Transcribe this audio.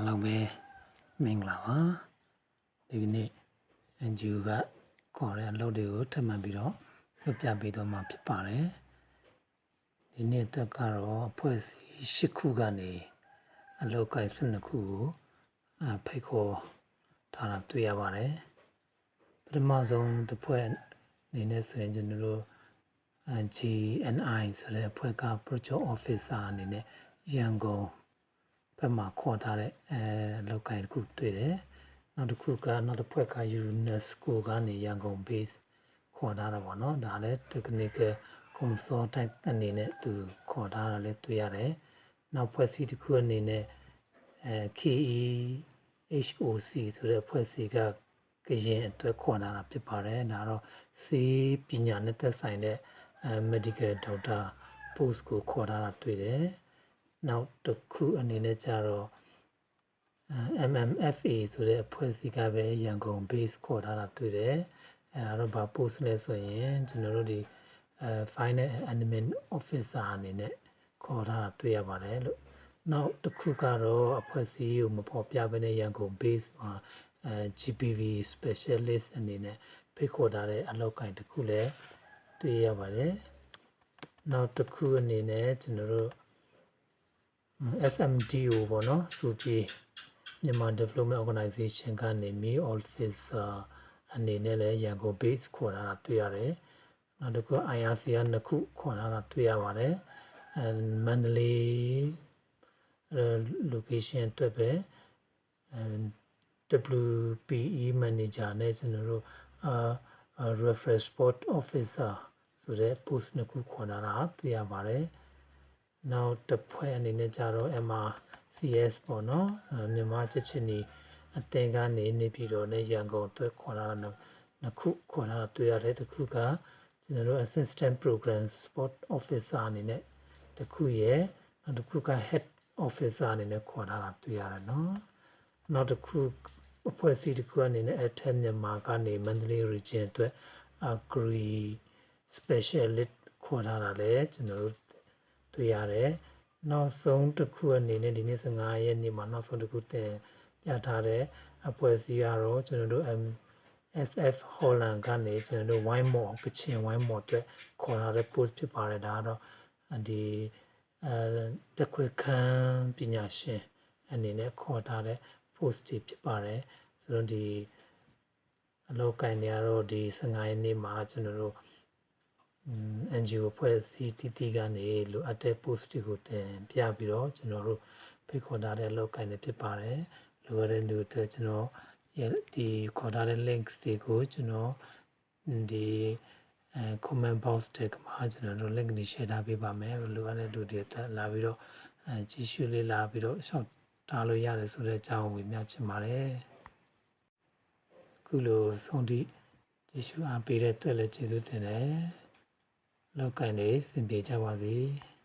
အားလုံးပဲမင်္ဂလာပါဒီကနေ့ NGO ကခေါ်တဲ့အလုပ်တွေကိုထပ်မံပြီးတော့ပြပြပေးတော့မှာဖြစ်ပါတယ်ဒီနေ့အတွက်ကတော့အဖွဲ့အစည်း၈ခုကနေအလုပ်ကိုင်12ခုကိုအဖိတ်ခေါ်ထားတာတွေ့ရပါတယ်ပထမဆုံးတစ်ဖွဲ့အနေနဲ့ဆိုရင်ကျွန်တော်တို့ GNI ဆိုတဲ့အဖွဲ့က Project Officer အနေနဲ့ရန်ကုန် ဘက်မှာခေါ်ထားတဲ့အဲလောက်ကိုင်းတစ်ခုတွေ့တယ်။နောက်တစ်ခုကနောက်တစ်ဖွဲ့က UNESCO ကနေရန်ကုန် base ခေါ်ထားတာပေါ့နော်။ဒါလည်း technical consultant အနေနဲ့သူခေါ်ထားတာလည်းတွေ့ရတယ်။နောက်ဖွဲ့စည်းတစ်ခုအနေနဲ့အဲ KE HOC ဆိုတဲ့ဖွဲ့စည်းကကရင်အတွက်ခေါ်လာတာဖြစ်ပါတယ်။ဒါတော့စေပညာနဲ့သက်ဆိုင်တဲ့အဲ medical doctor post ကိုခေါ်ထားတာတွေ့တယ်။ နောက်တစ်ခုအနေနဲ့ကျတော့ MMFA ဆိုတဲ့အဖွဲ့အစည်းကပဲရန်ကုန် base ခေါ်ထားတာတွေ့တယ်။အဲဒါတော့ဘာ post လဲဆိုရင်ကျွန်တော်တို့ဒီအဲ final admin officer အနေနဲ့ခေါ်ထားတာတွေ့ရပါတယ်လို့နောက်တစ်ခုကတော့အဖွဲ့အစည်းကိုမဖော်ပြဘဲနဲ့ရန်ကုန် base မှာအဲ GPV specialist အနေနဲ့ဖိတ်ခေါ်ထားတဲ့အလောက်ကိုင်းတစ်ခုလည်းတွေ့ရပါတယ်နောက်တစ်ခုအနေနဲ့ကျွန်တော်တို့ FMDO ပေါ့နော်စူပြေမြန်မာ Development Organization ကနေမီ officer အနေနဲ့လည်းရန်ကုန် base ခေါ်လာတာတွေ့ရတယ်နောက်တစ်ခု IRC ကနှစ်ခုခေါ်လာတာတွေ့ရပါတယ်အဲမန္တလေး location အတွက်ပဲအဲ WPE manager နဲ့ကျွန်တော်တို့အာ reference sport officer ဆိုတဲ့ post နှစ်ခုခေါ်လာတာတွေ့ရပါတယ် နောက်တစ်ဖွဲ့အနေနဲ့ကြတော့ MRCS ပေါ့နော်မြန်မာချက်ချင်းဒီအသင်ကနေနေပြီးတော့ねရန်ကုန်အတွက်ခေါ်လာတာနှစ်ခုခေါ်လာတာတွေ့ရတယ်တစ်ခုကကျွန်တော်တို့ assistant program sport officer အနေနဲ့တစ်ခုရယ်နောက်တစ်ခုက head officer အနေနဲ့ခေါ်လာတာတွေ့ရတယ်နော်နောက်တစ်ခုအဖွဲ့အစည်းတစ်ခုအနေနဲ့အထက်မြန်မာကနေမန္တလေး region အတွက် agri specialist ခေါ်လာတာလည်းကျွန်တော်တို့ တွေ့ရတယ်နောက်ဆုံးတစ်ခုအနေနဲ့ဒီနေ့15ရက်နေ့မှာနောက်ဆုံးတစ်ခုတင်ပြထားတဲ့အဖွဲ့အစည်းကတော့ကျွန်တော်တို့ SF Holland ကနေကျွန်တော်တို့ wine more ကချင် wine more အတွက်ခေါ်လာတဲ့ post ဖြစ်ပါတယ်ဒါကတော့ဒီအဲတခွေခန်းပညာရှင်အနေနဲ့ခေါ်ထားတဲ့ post တွေဖြစ်ပါတယ်ဆိုတော့ဒီအလောက်ကင်တွေကတော့ဒီ15ရက်နေ့မှာကျွန်တော်တို့ NGO ဖွဲ့စည်းတည်တည်ကနေလိုအပ်တဲ့ post တွေကိုတင်ပြပြီးတော့ကျွန်တော်တို့ဖိတ်ခေါ်ထားတဲ့အလုပ်ကိုင်တွေဖြစ်ပါတယ်လိုရတဲ့လူတွေကျွန်တော်ဒီခေါ်ထားတဲ့ links တွေကိုကျွန်တော်ဒီအဲ comment box တွေမှာကျွန်တော်တို့ link တွေ share ထားပေးပါမယ်လိုရတဲ့လူတွေတက်လာပြီးတော့အဲကြည့်ရှုလေးလာပြီးတော့ရှောက်ထားလို့ရတယ်ဆိုတဲ့အကြောင်းကိုမြင်ချင်ပါတယ်ခုလိုဆုံးထိကြည့်ရှုအားပေးတဲ့အတွက်လည်းကျေးဇူးတင်တယ် လောက်ကင်လေးစင်ပြေကြပါစေ။